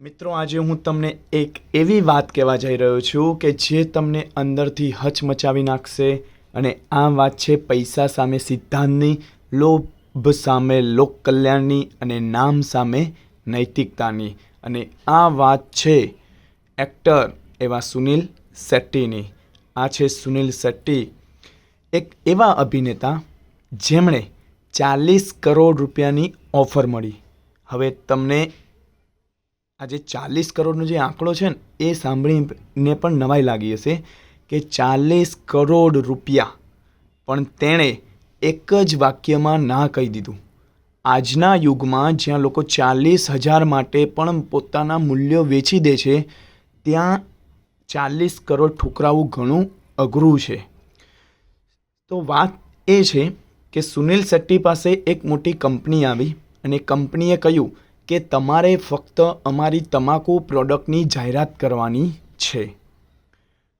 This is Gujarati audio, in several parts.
મિત્રો, આજે હું તમને એક એવી વાત કહેવા જઈ રહ્યો છું કે જે તમને અંદરથી હચમચાવી નાખશે અને આ વાત છે પૈસા સામે સિદ્ધાંતની, લોભ સામે લોક કલ્યાણની અને નામ સામે નૈતિકતાની. અને આ વાત છે એક્ટર એવા સુનિલ શેટ્ટીની. આ છે સુનિલ શેટ્ટી. એક એવા અભિનેતા જેમણે ચાલીસ કરોડ રૂપિયાની ઓફર મળી. હવે તમને આ જે ચાલીસ કરોડનો જે આંકડો છે ને, એ સાંભળીને પણ નવાઈ લાગી હશે કે ચાલીસ કરોડ રૂપિયા પણ તેણે એક જ વાક્યમાં ના કહી દીધું. આજના યુગમાં જ્યાં લોકો ચાલીસ હજાર માટે પણ પોતાના મૂલ્યો વેચી દે છે, ત્યાં ચાલીસ કરોડ ઠુકરાવું ઘણું અઘરું છે. તો વાત એ છે કે સુનિલ શેટ્ટી પાસે એક મોટી કંપની આવી અને કંપનીએ કહ્યું કે તમારે ફક્ત અમારી તમાકુ પ્રોડક્ટની જાહેરાત કરવાની છે.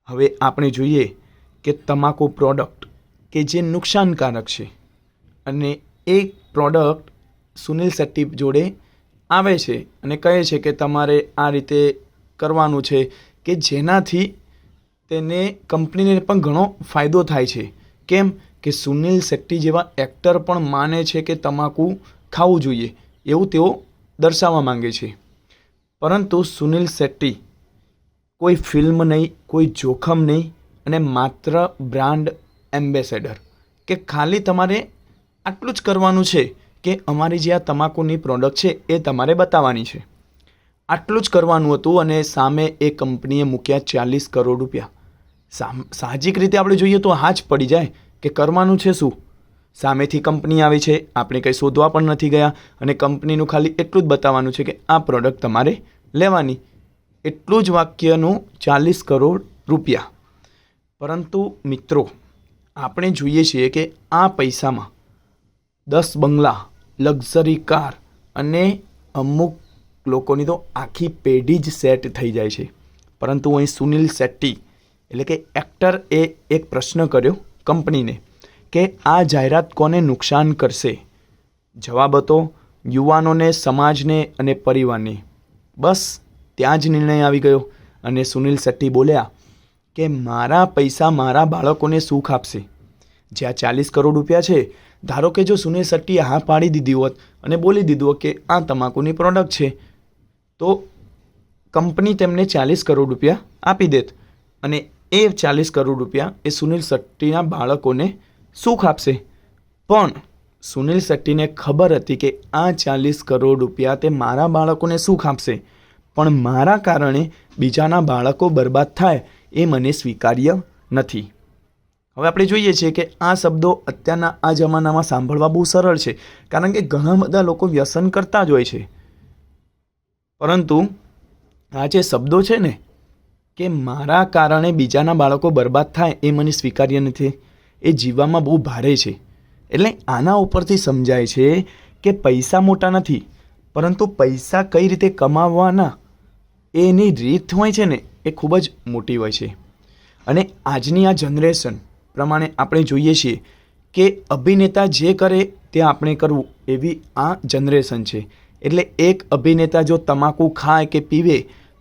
હવે આપણે જોઈએ કે તમાકુ પ્રોડક્ટ કે જે નુકસાનકારક છે અને એ પ્રોડક્ટ સુનિલ શેટ્ટી જોડે આવે છે અને કહે છે કે તમારે આ રીતે કરવાનું છે કે જેનાથી તેને કંપનીને પણ ઘણો ફાયદો થાય છે. કેમ કે સુનિલ શેટ્ટી જેવા એક્ટર પણ માને છે કે તમાકુ ખાવું જોઈએ. એવું તેઓ દર્શાવવા માંગે છે. પરંતુ સુનિલ શેટ્ટી કોઈ ફિલ્મ નહીં, કોઈ જોખમ નહીં અને માત્ર બ્રાન્ડ એમ્બેસેડર કે ખાલી તમારે આટલું જ કરવાનું છે કે અમારી જે આ તમાકુની પ્રોડક્ટ છે એ તમારે બતાવવાની છે. આટલું જ કરવાનું હતું અને સામે એ કંપનીએ મૂક્યા ચાલીસ કરોડ રૂપિયા. સાહજિક રીતે આપણે જોઈએ તો હા જ પડી જાય કે કરવાનું છે શું? સામેથી કંપની આવી છે, આપણે કંઈ શોધવા પણ નથી ગયા અને કંપનીનું ખાલી એટલું જ બતાવવાનું છે કે આ પ્રોડક્ટ તમારે લેવાની. એટલું જ વાક્યનું ચાલીસ કરોડ રૂપિયા. પરંતુ મિત્રો, આપણે જોઈએ છીએ કે આ પૈસામાં દસ બંગલા, લક્ઝરી કાર અને અમુક લોકોની તો આખી પેઢી જ સેટ થઈ જાય છે. પરંતુ અહીં સુનિલ શેટ્ટી, એટલે કે એક્ટર એ એક પ્રશ્ન કર્યો કંપનીને. કે આ જાહેરાત કોને નુકસાન કરશે? જવાબ હતો, યુવાનોને, સમાજને અને પરિવારને. બસ, ત્યાં જ નિર્ણય આવી ગયો અને સુનિલ શેટ્ટી બોલ્યા કે મારા પૈસા મારા બાળકોને સુખ આપશે. જ્યાં ચાલીસ કરોડ રૂપિયા છે, ધારો કે જો સુનિલ શેટ્ટીએ હા પાડી દીધી હોત અને બોલી દીધું હોત કે આ તમાકુની પ્રોડક્ટ છે, તો કંપની તેમને ચાલીસ કરોડ રૂપિયા આપી દેત અને એ ચાલીસ કરોડ રૂપિયા એ સુનિલ શેટ્ટીના બાળકોને સુખ આપશે પણ સુનિલ શેટ્ટીને ખબર હતી કે આ ચાલીસ કરોડ રૂપિયા તે મારા બાળકોને સુખ આપશે પણ મારા કારણે બીજાના બાળકો બરબાદ થાય એ મને સ્વીકાર્ય નથી. હવે આપણે જોઈએ છીએ કે આ શબ્દો અત્યારના આ જમાનામાં સાંભળવા બહુ સરળ છે, કારણ કે ઘણા બધા લોકો વ્યસન કરતા જ હોય છે. પરંતુ આ જે શબ્દો છે ને, કે મારા કારણે બીજાના બાળકો બરબાદ થાય એ મને સ્વીકાર્ય નથી. એ જીવવામાં બહુ ભારે છે. એટલે આના ઉપરથી સમજાય છે કે પૈસા મોટા નથી, પરંતુ પૈસા કઈ રીતે કમાવવાના એની રીત હોય છે ને એ ખૂબ જ મોટી હોય છે. અને આજની આ જનરેશન પ્રમાણે આપણે જોઈએ છીએ કે અભિનેતા જે કરે તે આપણે કરવું એવી આ જનરેશન છે. એટલે એક અભિનેતા જો તમાકુ ખાય કે પીવે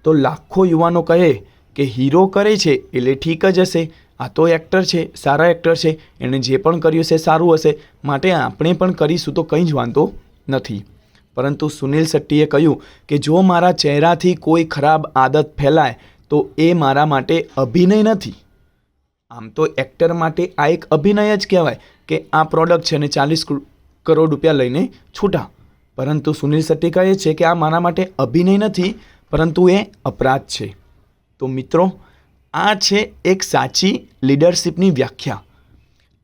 તો લાખો યુવાનો કહે કે હીરો કરે છે એટલે ઠીક જ હશે. આ તો એક્ટર છે, સારા એક્ટર છે, એણે જે પણ કર્યું છે સારું હશે, માટે આપણે પણ કરીશું તો કંઈ જ વાંધો નથી. પરંતુ સુનિલ શેટ્ટીએ કહ્યું કે જો મારા ચહેરાથી કોઈ ખરાબ આદત ફેલાય, તો એ મારા માટે અભિનય નથી. આમ તો એક્ટર માટે આ એક અભિનય જ કહેવાય કે આ પ્રોડક્ટ છે ને ચાલીસ કરોડ રૂપિયા લઈને છૂટા. પરંતુ સુનિલ શેટ્ટી કહે છે કે આ મારા માટે અભિનય નથી, પરંતુ એ અપરાધ છે. તો મિત્રો આ છે એક સાચી લીડરશિપની વ્યાખ્યા.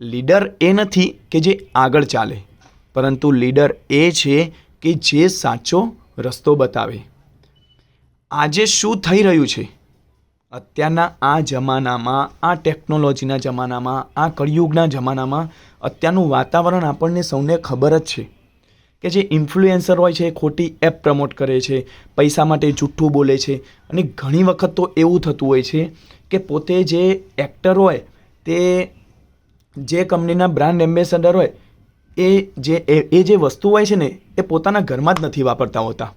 લીડર એ નથી કે જે આગળ ચાલે, પરંતુ લીડર એ છે કે જે સાચો રસ્તો બતાવે. આજે શું થઈ રહ્યું છે? અત્યારના આ જમાનામાં, આ ટેકનોલોજીના જમાનામાં, આ કળિયુગના જમાનામાં અત્યારનું વાતાવરણ આપણને સૌને ખબર જ છે કે જે ઇન્ફ્લુએન્સર હોય છે એ ખોટી એપ પ્રમોટ કરે છે, પૈસા માટે જૂઠ્ઠું બોલે છે અને ઘણી વખત તો એવું થતું હોય છે કે પોતે જે એક્ટર હોય, તે જે કંપનીના બ્રાન્ડ એમ્બેસેડર હોય, એ જે એ જે વસ્તુ હોય છે ને, એ પોતાના ઘરમાં જ નથી વાપરતા હોતા.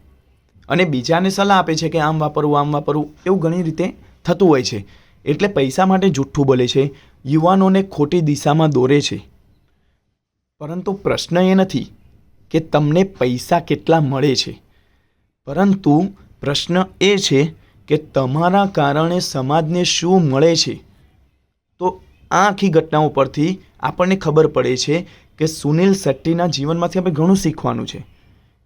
અને બીજાને સલાહ આપે છે કે આમ વાપરવું આમ વાપરવું, એવું ઘણી રીતે થતું હોય છે. એટલે પૈસા માટે જુઠ્ઠું બોલે છે, યુવાનોને ખોટી દિશામાં દોરે છે. પરંતુ પ્રશ્ન એ નથી કે તમને પૈસા કેટલા મળે છે. પરંતુ પ્રશ્ન એ છે કે તમારા કારણે સમાજને શું મળે છે? તો આ આખી ઘટનાઓ પરથી આપણને ખબર પડે છે કે સુનિલ શેટ્ટીના જીવનમાંથી આપણે ઘણું શીખવાનું છે.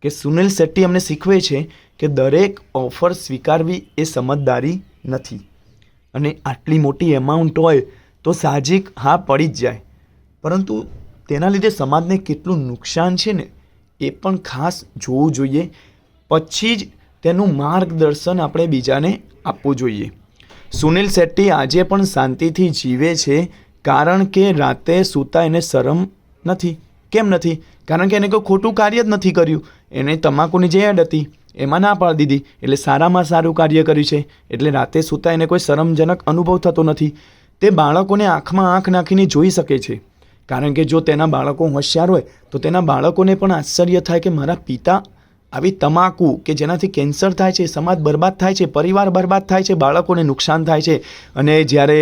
કે સુનિલ શેટ્ટી અમને શીખવે છે કે દરેક ઓફર સ્વીકારવી એ સમજદારી નથી. અને આટલી મોટી એમાઉન્ટ હોય તો સાહજિક હા પડી જ જાય. પરંતુ તેના લીધે સમાજને કેટલું નુકસાન છે ને એ પણ ખાસ જોવું જોઈએ. પછી જ તેનું માર્ગદર્શન આપણે બીજાને આપવું જોઈએ. સુનિલ શેટ્ટી આજે પણ શાંતિથી જીવે છે, કારણ કે રાતે સૂતા એને શરમ નથી. કેમ નથી? કારણ કે એને કોઈ ખોટું કાર્ય જ નથી કર્યું. એને તમાકુની જે એડ હતી. એમાં ના પાડી દીધી. એટલે સારામાં સારું કાર્ય કર્યું છે. એટલે રાતે સૂતા એને કોઈ શરમજનક અનુભવ થતો નથી. તે બાળકોને આંખમાં આંખ નાખીને જોઈ શકે છે. કારણ કે જો તેના બાળકો હોશિયાર હોય, તો તેના બાળકોને પણ આશ્ચર્ય થાય કે મારા પિતા આવી તમાકુ કે જેનાથી કેન્સર થાય છે, સમાજ બરબાદ થાય છે, પરિવાર બરબાદ થાય છે, બાળકોને નુકસાન થાય છે અને જ્યારે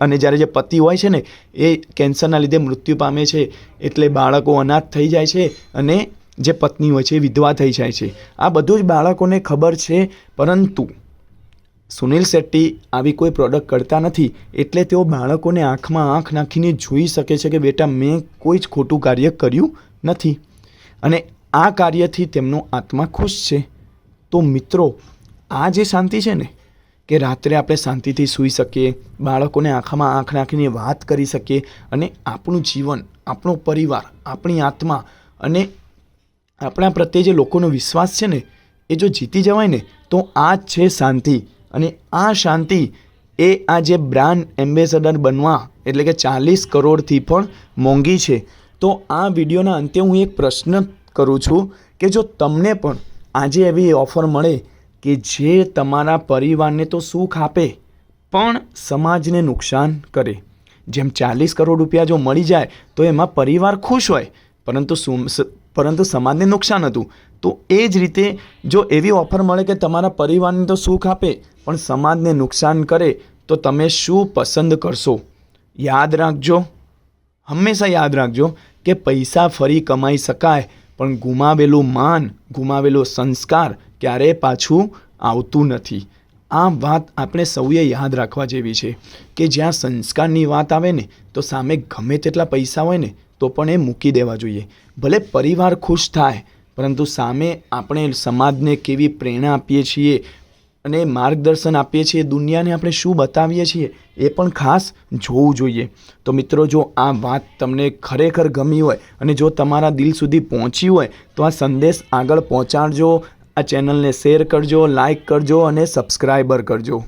અને જ્યારે જે પતિ હોય છે ને, એ કેન્સરના લીધે મૃત્યુ પામે છે એટલે બાળકો અનાથ થઈ જાય છે અને જે પત્ની હોય છે એ વિધવા થઈ જાય છે. આ બધું જ બાળકોને ખબર છે, પરંતુ સુનિલ શેટ્ટી આવી કોઈ પ્રોડક્ટ કરતા નથી એટલે તેઓ બાળકોને આંખમાં આંખ નાખીને જોઈ શકે છે કે બેટા મેં કોઈ જ ખોટું કાર્ય કર્યું નથી. અને આ કાર્યથી તેમનો આત્મા ખુશ છે. તો મિત્રો, આ જે શાંતિ છે ને, કે રાત્રે આપણે શાંતિથી સૂઈ શકીએ, બાળકોને આંખમાં આંખ નાખીને વાત કરી શકીએ અને આપણું જીવન, આપણો પરિવાર, આપણી આત્મા અને આપણા પ્રત્યે જે લોકોનો વિશ્વાસ છે ને, એ જો જીતી જવાય ને, તો આ જ છે શાંતિ. અને આ શાંતિ એ આ જે બ્રાન્ડ એમ્બેસેડર બનવા, એટલે કે ચાલીસ કરોડથી પણ મોંઘી છે. તો આ વિડીયોના અંતે હું એક પ્રશ્ન કરું છું કે જો તમને પણ આજે એવી ઓફર મળે કે જે તમારા પરિવારને તો સુખ આપે, પણ સમાજને નુકસાન કરે. જેમ ચાલીસ કરોડ રૂપિયા જો મળી જાય, તો એમાં પરિવાર ખુશ હોય, પરંતુ પરંતુ સમાજને નુકસાન હતું. તો એ જ રીતે જો એવી ઓફર મળે કે તમારા પરિવારને તો સુખ આપે, પણ સમાજને નુકસાન કરે, તો તમે શું પસંદ કરશો? યાદ રાખજો. હંમેશા યાદ રાખજો કે પૈસા ફરી કમાઈ શકાય પણ ગુમાવેલું માન, ગુમાવેલો સંસ્કાર ક્યારેય પાછું આવતું નથી. આ વાત આપણે સૌએ યાદ રાખવા જેવી છે કે જ્યાં સંસ્કારની વાત આવે ને, તો સામે ગમે તેટલા પૈસા હોય ને, તો પણ એ મૂકી દેવા જોઈએ. ભલે પરિવાર ખુશ થાય, પરંતુ સામે આપણે સમાજને કેવી પ્રેરણા આપીએ છીએ અને માર્ગદર્શન આપીએ છીએ દુનિયાને આપણે શું બતાવીએ છીએ એ પણ ખાસ જોવું જોઈએ. તો મિત્રો, જો આ વાત તમને ખરેખર ગમી હોય અને જો તમારા દિલ સુધી પહોંચી હોય, તો આ સંદેશ આગળ પહોંચાડજો, આ ચેનલને શેર કરજો લાઇક કરજો અને સબસ્ક્રાઈબર કરજો.